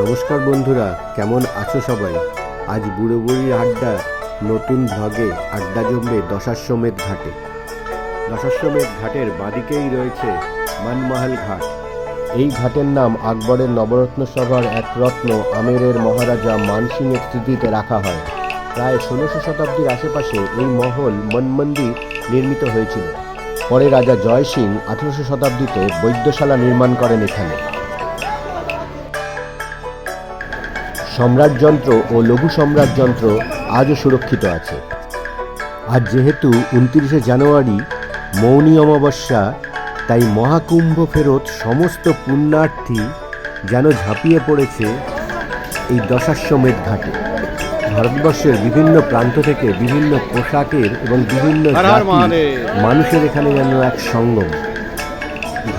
নমস্কার বন্ধুরা, কেমন আছো সবাই? আজ বুড়ো বুড়ির আড্ডা, নতুন ভাগে আড্ডা জমবে দশাশ্বমেধ ঘাটে। দশাশ্বমেধ ঘাটের বাদিকেই রয়েছে মানমহল ঘাট। এই ঘাটের নাম আকবরের নবরত্ন সভার এক রত্ন আমেরের মহারাজা মানসিংয়ের স্মৃতিতে রাখা হয়। প্রায় ষোলোশো শতাব্দীর আশেপাশে এই মহল মনমন্দির নির্মিত হয়েছিল। পরে রাজা জয় সিং আঠারোশো শতাব্দীতে বৈদ্যশালা নির্মাণ করেন এখানে। সম্রাটযন্ত্র ও লঘু সম্রাটযন্ত্র আজও সুরক্ষিত আছে। আর যেহেতু উনত্রিশে জানুয়ারি মৌনী অমাবস্যা তাই মহাকুম্ভ ফেরত সমস্ত পুণ্যার্থী যেন ঝাঁপিয়ে পড়েছে এই দশাশ্বমেধ ঘাটে ভারতবর্ষের বিভিন্ন প্রান্ত থেকে বিভিন্ন পোশাকের এবং বিভিন্ন মানুষের এখানে যেন এক সঙ্গম।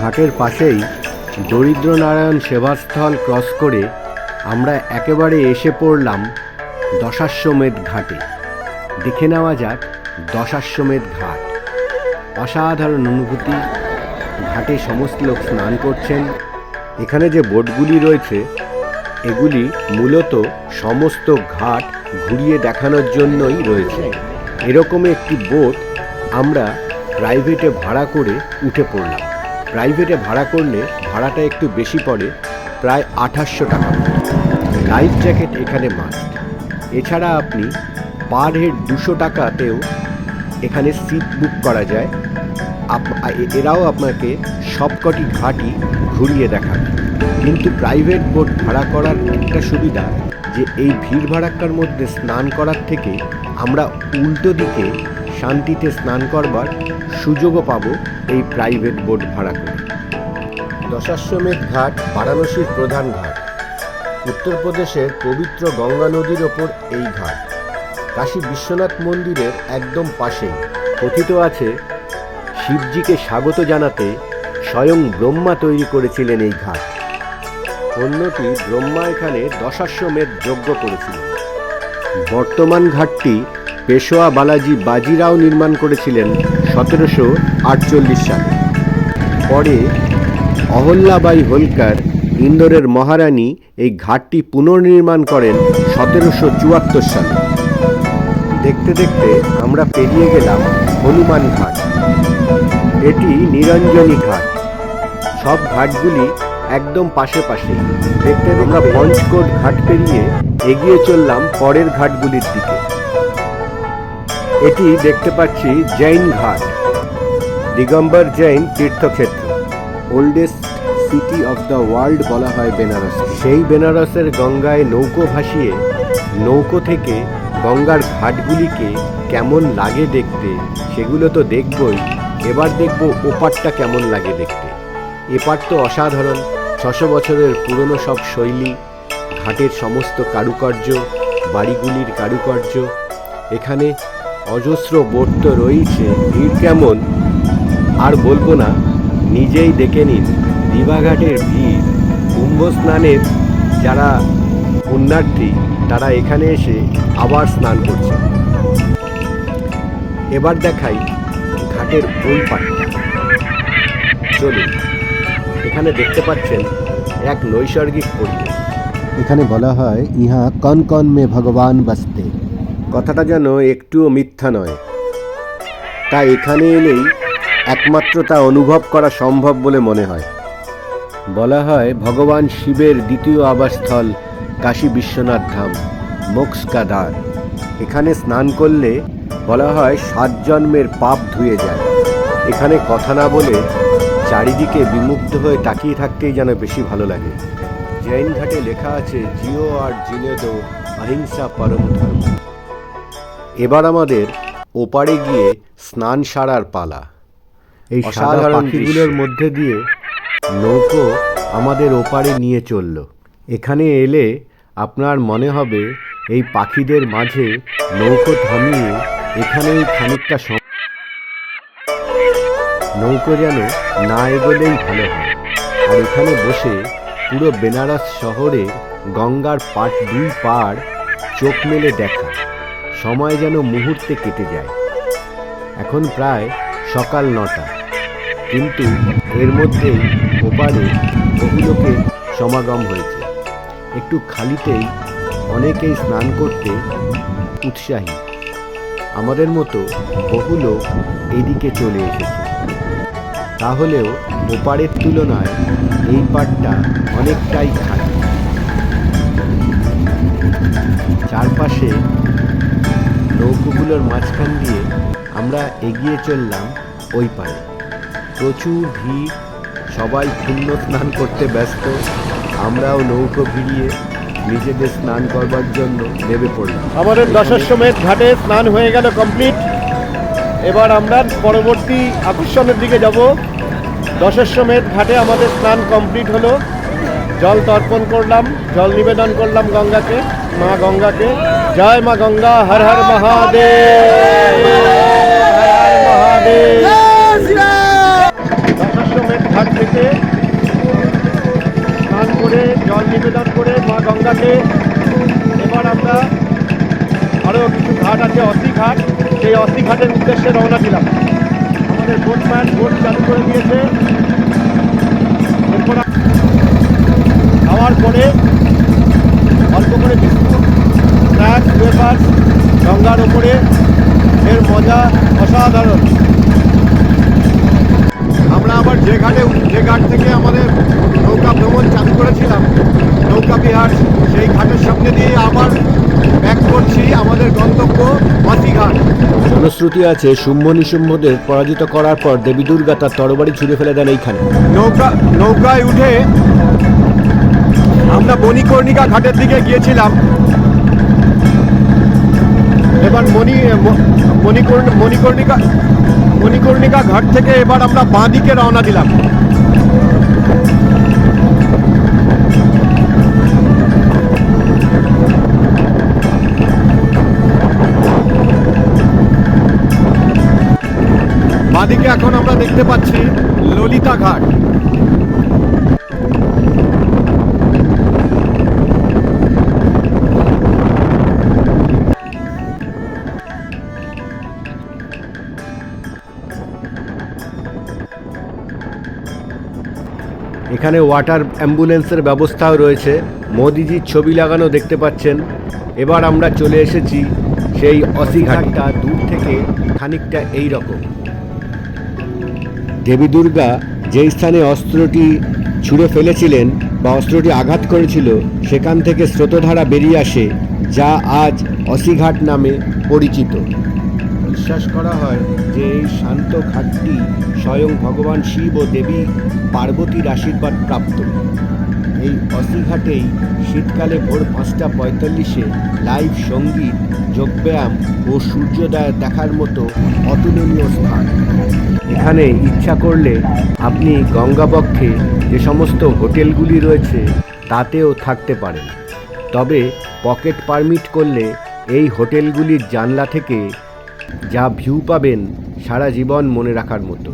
ঘাটের পাশেই দরিদ্র নারায়ণ সেবাস্থল ক্রস করে আমরা একেবারে এসে পড়লাম দশাশ্বমেধ ঘাটে। দেখে নেওয়া যাক দশাশ্বমেধ ঘাট। অসাধারণ অনুভূতি। ঘাটে সমস্ত লোক স্নান করছেন। এখানে যে বোটগুলি রয়েছে, এগুলি মূলত সমস্ত ঘাট ঘুরিয়ে দেখানোর জন্যই রয়েছে। এরকম একটি বোট আমরা প্রাইভেটে ভাড়া করে উঠে পড়লাম। প্রাইভেটে ভাড়া করলে ভাড়াটা একটু বেশি পড়ে, প্রায় আঠাশশো টাকা। লাইফ জ্যাকেট এখানে মাস্ট এছাড়া আপনি পার হেড দুশো টাকাতেও এখানে সিট বুক করা যায়। এরাও আপনাকে সবকটি ঘাটই ঘুরিয়ে দেখাবে। কিন্তু প্রাইভেট বোট ভাড়া করার একটা সুবিধা যে এই ভিড় ভাড়াক্কার মধ্যে স্নান করার থেকে আমরা উল্টো দিকে শান্তিতে স্নান করবার সুযোগও পাবো এই প্রাইভেট বোট ভাড়া করে। দশাশ্বমেধ ঘাট, বারাণসীর প্রধান ঘাট। উত্তরপ্রদেশের পবিত্র গঙ্গা নদীর ওপর এই ঘাট। কাশী বিশ্বনাথ মন্দিরের একদম পাশেই কথিত আছে, শিবজিকে স্বাগত জানাতে স্বয়ং ব্রহ্মা তৈরি করেছিলেন এই ঘাট। অন্যটি ব্রহ্মা এখানে দশাশ্বমেধ যজ্ঞ করেছিলেন। বর্তমান ঘাটটি পেশোয়া বালাজি বাজিরাও নির্মাণ করেছিলেন সতেরোশো আটচল্লিশ সালে। পরে অহল্যাবাই হোলকার ইন্দোরের মহারানী এই ঘাটটি পুনর্নির্মাণ করেন সতেরোশো চুয়াত্তর সালে। দেখতে দেখতে আমরা পেরিয়ে গেলাম হনুমান ঘাট। এটি নিরঞ্জনী ঘাট। সব ঘাটগুলি একদম পাশে পাশে। দেখতে আমরা পঞ্চকোট ঘাট পেরিয়ে এগিয়ে চললাম পরের ঘাটগুলির দিকে। এটি দেখতে পাচ্ছি জৈন ঘাট, Digambar Jain তীর্থক্ষেত্র oldest city of the world বলা হয় বেনারস সেই বেনারসের গঙ্গায় নৌকো ভাসিয়ে নৌকো থেকে গঙ্গার ঘাটগুলিকে কেমন লাগে দেখতে, সেগুলো তো দেখবই। এবার দেখব ওপারটা কেমন লাগে দেখতে। এপার তো অসাধারণ, ছশো বছরের পুরনো সব শৈলী, ঘাটের সমস্ত কারুকার্য, বাড়িগুলির কারুকার্য। এখানে অজস্র বোট তো রয়েছে ভিড় কেমন? আর বলব না, নিজেই দেখে নিন। দিবাঘাটের ভিড় কুম্ভ স্নানের যারা পুণ্যার্থী তারা এখানে এসে আবার স্নান করছে। এবার দেখাই ঘাটের ওই পাটটা। চলুন এখানে দেখতে পাচ্ছেন এক নৈসর্গিক পরিবেশ। এখানে বলা হয় ইহা কন কন মে ভগবান বাসতে। কথাটা যেন একটুও মিথ্যা নয়। তা এখানে এলেই একমাত্র তা অনুভব করা সম্ভব বলে মনে হয়। বলা হয় ভগবান শিবের দ্বিতীয় আবাসস্থল কাশী বিশ্বনাথ ধাম মোক্স কা এখানে স্নান করলে বলা হয় সাত জন্মের পাপ ধুয়ে যায়। এখানে কথা না বলে চারিদিকে বিমুগ্ধ হয়ে তাকিয়ে থাকতেই যেন বেশি ভালো লাগে। জৈন ঘাটে লেখা আছে জিও আর জিনেদো অহিংসা পরম ধর্ম। এবার আমাদের ওপারে গিয়ে স্নান সারার পালা। এই সাধারণ পাখিগুলোর মধ্যে দিয়ে নৌকো আমাদের ওপারে নিয়ে চলল। এখানে এলে আপনার মনে হবে এই পাখিদের মাঝে নৌকো থামিয়ে এখানেই খানিকটা সম- নৌকো যেন না এগোলেই ভালো হয়। আর এখানে বসে পুরো বেনারস শহরে গঙ্গার পাট দুই পাড় চোখ মেলে দেখা। সময় যেন মুহূর্তে কেটে যায়। এখন প্রায় সকাল নটা। কিন্তু এর মধ্যেই ওপারে বহু সমাগম হয়েছে। একটু খালিতেই অনেকেই স্নান করতে উৎসাহী। আমাদের মতো বহু লোক এদিকে চলে এসেছে। তাহলেও ওপারের তুলনায় এই পাড়টা অনেকটাই খালি। চারপাশে নৌকোগুলোর মাঝখান দিয়ে আমরা এগিয়ে চললাম ওই পারে। প্রচুর ভিড় সবাই পুণ্য স্নান করতে ব্যস্ত। আমরাও নৌকো ভিড়িয়ে নিজেদের স্নান করবার জন্য নেমে পড়লাম। আমাদের দশাশ্বমেধ ঘাটে স্নান হয়ে গেল কমপ্লিট। এবার আমরা পরবর্তী আকর্ষণের দিকে যাব। দশাশ্বমেধ ঘাটে আমাদের স্নান কমপ্লিট হলো। জল তর্পণ করলাম, জল নিবেদন করলাম গঙ্গাকে, মা গঙ্গাকে। জয় মা গঙ্গা, হর হর মহাদেব। হর হর মহাদেব। ঘাট থেকে স্নান করে, জল নিবেদন করে মা গঙ্গাকে। এবার আমরা আরও কিছু ঘাট আছে, অসি ঘাট। সেই অসি ঘাটের উদ্দেশ্যে রওনা দিলাম। আমাদের বোটম্যান বোট চালু করে দিয়েছে। এরপর খাওয়ার পরে অল্প করে বিস্কুট স্ন্যাক্স ওয়েফার্স গঙ্গার ওপরে এর মজা অসাধারণ। আমরা আবার যে ঘাটে যে ঘাট থেকে আমাদের নৌকা ভ্রমণ চালু করেছিলাম নৌকা বিহার সেই ঘাটের সামনে দিয়ে আবার ব্যাক করছি আমাদের গন্তব্য মাসিঘাট জনশ্রুতি আছে শুম্ভ নিশুম্ভদের পরাজিত করার পর দেবী দুর্গা তার তরবারি ছুঁড়ে ফেলে দেন এইখানে। নৌকা নৌকায় উঠে আমরা বণিকর্ণিকা ঘাটের দিকে গিয়েছিলাম। এবার মণি মণিকর্ণ মণিকর্ণিকা মণিকর্ণিকা ঘাট থেকে এবার আমরা বাঁ দিকে রওনা দিলাম। বাঁদিকে এখন আমরা দেখতে পাচ্ছি ললিতা ঘাট। এখানে ওয়াটার অ্যাম্বুলেন্সের ব্যবস্থাও রয়েছে। মোদিজির ছবি লাগানো দেখতে পাচ্ছেন। এবার আমরা চলে এসেছি সেই অসি ঘাটটা, দূর থেকে খানিকটা এই রকম দেবী দুর্গা যেই স্থানে অস্ত্রটি ছুঁড়ে ফেলেছিলেন বা অস্ত্রটি আঘাত করেছিল, সেখান থেকে স্রোতধারা বেরিয়ে আসে, যা আজ অসিঘাট নামে পরিচিত। বিশ্বাস করা হয় যে এই শান্ত ঘাটটি স্বয়ং ভগবান শিব ও দেবী পার্বতীর আশীর্বাদ প্রাপ্ত। এই অসিঘাটেই শীতকালে ভোর পাঁচটা পঁয়তাল্লিশে লাইভ সংগীত, যোগব্যায়াম ও সূর্যোদয় দেখার মতো অতুলনীয় স্থান। এখানে ইচ্ছা করলে আপনি গঙ্গাবক্ষে যে সমস্ত হোটেলগুলি রয়েছে তাতেও থাকতে পারেন। তবে পকেট পারমিট করলে এই হোটেলগুলির জানলা থেকে যা ভিউ পাবেন সারা জীবন মনে রাখার মতো।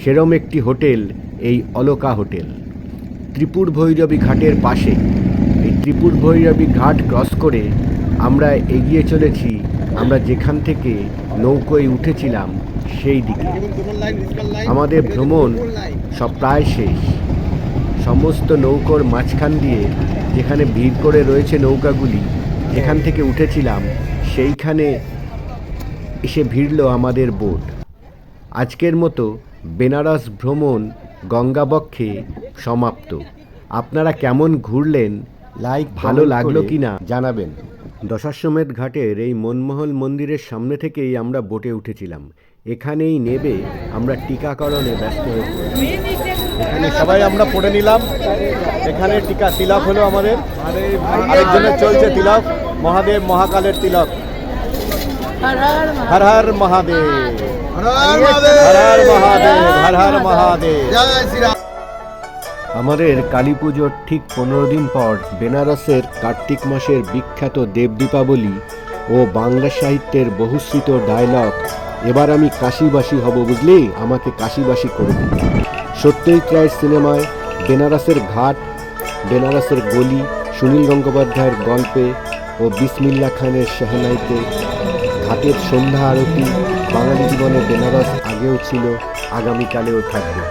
সেরম একটি হোটেল, এই অলকা হোটেল। ত্রিপুর ভৈরবী ঘাটের পাশে, এই ত্রিপুর ভৈরবী ঘাট ক্রস করে আমরা এগিয়ে চলেছি, আমরা যেখান থেকে নৌকোয় উঠেছিলাম, সেই দিকে। আমাদের ভ্রমণ সব প্রায় শেষ। সমস্ত নৌকোর মাঝখান দিয়ে যেখানে ভিড় করে রয়েছে নৌকাগুলি, যেখান থেকে উঠেছিলাম, সেইখানে এসে ভিড়ল আমাদের বোট। আজকের মতো বেনারস ভ্রমণ গঙ্গাবক্ষে সমাপ্ত। আপনারা কেমন ঘুরলেন লাইক ভালো লাগল কি না জানাবেন। দশাশ্বমেধ ঘাটের এই মনমহল মন্দিরের সামনে থেকেই আমরা বোটে উঠেছিলাম। এখানেই নেবে আমরা টিকাকরণে ব্যস্ত হয়ে এখানে সবাই আমরা পড়ে নিলাম। এখানে টিকা তিলক হলো আমাদের। আরেকজনের চলছে তিলক। মহাদেব মহাকালের তিলক। হর হর মহাদেব। হর হর মহাদেব, হর হর মহাদেব আমাদের কালী পুজোর ঠিক পনেরো দিন পর বেনারসের কার্তিক মাসের বিখ্যাত দেব দীপাবলি ও বাংলা সাহিত্যের বহুশ্রিত ডায়লগ। এবার আমি কাশিবাসী হব বুঝলি? আমাকে কাশিবাসী করে দিন সত্যজিৎ রায়ের সিনেমায় বেনারসের ঘাট, বেনারসের গলি, সুনীল গঙ্গোপাধ্যায়ের গল্পে ও বিসমিল্লা খানের শেহনাইতে ঘাটের সন্ধ্যা আরতি বাঙালি জীবনে বেনারস আগেও ছিল আগামীকালেও থাকবে।